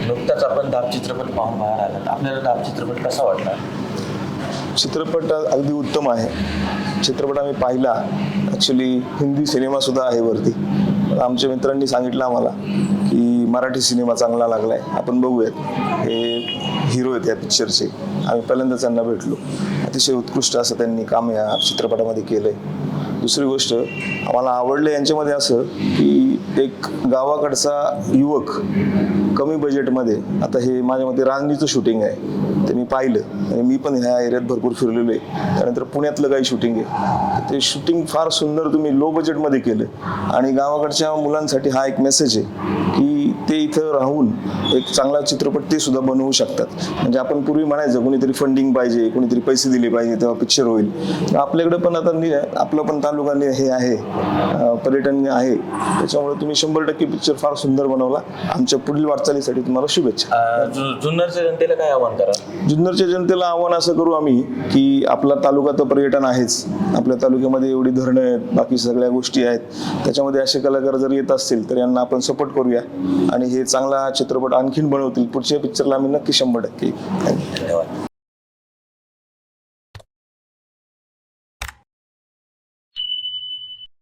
नुकताच आपण दाब चित्रपट पाहून बाहेर आलात. आपल्याला दाब चित्रपट कसा वाटला? चित्रपट अगदी उत्तम आहे. चित्रपट आम्ही पाहिला. ऍक्च्युली हिंदी सिनेमा सुद्धा आहे वरती. आमच्या मित्रांनी सांगितलं आम्हाला की मराठी सिनेमा चांगला लागलाय. आपण बघूयात. हे हिरो आहेत या पिक्चरचे आम्ही पहिल्यांदा त्यांना भेटलो. अतिशय उत्कृष्ट असं त्यांनी काम या चित्रपटामध्ये केलंय. दुसरी गोष्ट आम्हाला आवडलं यांच्यामध्ये असं की एक गावाकडचा युवक कमी बजेटमध्ये आता हे माझ्या मते रांजणीचं शूटिंग आहे ते मी पाहिलं. आणि मी पण ह्या एरियात भरपूर फिरलेलो आहे. त्यानंतर पुण्यातलं काही शूटिंग आहे. ते शूटिंग फार सुंदर तुम्ही लो बजेटमध्ये केलं. आणि गावाकडच्या मुलांसाठी हा एक मेसेज आहे की ते इथं राहून एक चांगला चित्रपट ते सुद्धा बनवू शकतात. म्हणजे आपण पूर्वी म्हणायचं कोणीतरी फंडिंग पाहिजे कोणीतरी पैसे दिले पाहिजे तेव्हा पिक्चर होईल. आपल्याकडे पण आता आपलं पण तालुका हे आहे पर्यटन आहे. त्याच्यामुळे तुम्ही शंभर टक्के पिक्चर फार सुंदर बनवला. आमच्या पुढील वाटचालीसाठी तुम्हाला शुभेच्छा. जुन्नरच्या जनतेला काय आव्हान करा? जुन्नरच्या जनतेला आव्हान असं करू आम्ही की आपला तालुका तर पर्यटन आहेच. आपल्या तालुक्यामध्ये एवढी धरणं आहेत बाकी सगळ्या गोष्टी आहेत. त्याच्यामध्ये असे कलाकार जर येत असतील तर यांना आपण सपोर्ट करूया. आणि हे चांगला चित्रपट आणखीन बनवतील. पुढच्या पिक्चरला आम्ही नक्की शंभर टक्के. धन्यवाद.